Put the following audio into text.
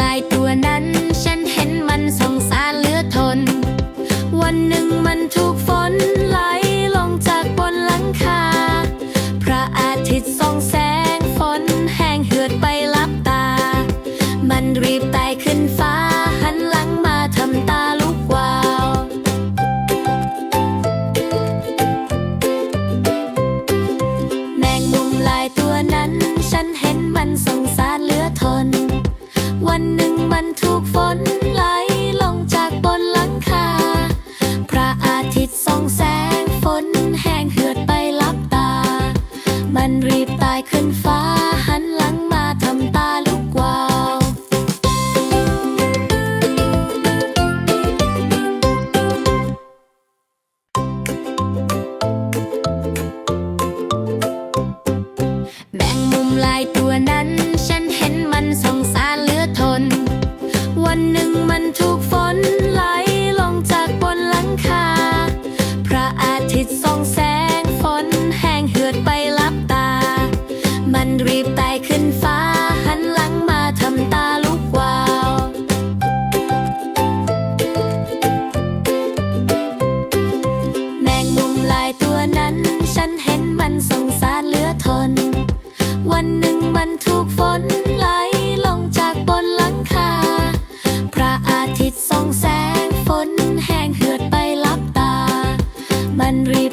ลายตัวนั้น ฉันเห็นมันสงสารเหลือทน วันหนึ่งมันถูกฝนไหลลงจากบนหลังคา พระอาทิตย์ส่องแสงฝนแห้งเหือดไปลับตา มันรีบไต่ขึ้นฟ้าหันหลังมาทำตาลุกวาว แมงมุมลายตัวนั้น ฉันเห็นมันสงสารเหลือทน วันหนึ่งมันถูกฝนไหลลงจากบนหลังคา พระอาทิตย์ส่องแสงฝนแห้งเหือดไปลับตา มันรีบตายขึ้นฟ้า มันสงสารเหลือทน วันหนึ่งมันถูกฝนไหลลงจากบนหลังคา พระอาทิตย์ส่องแสงฝนแห้งเหือดไปลับตา มันรี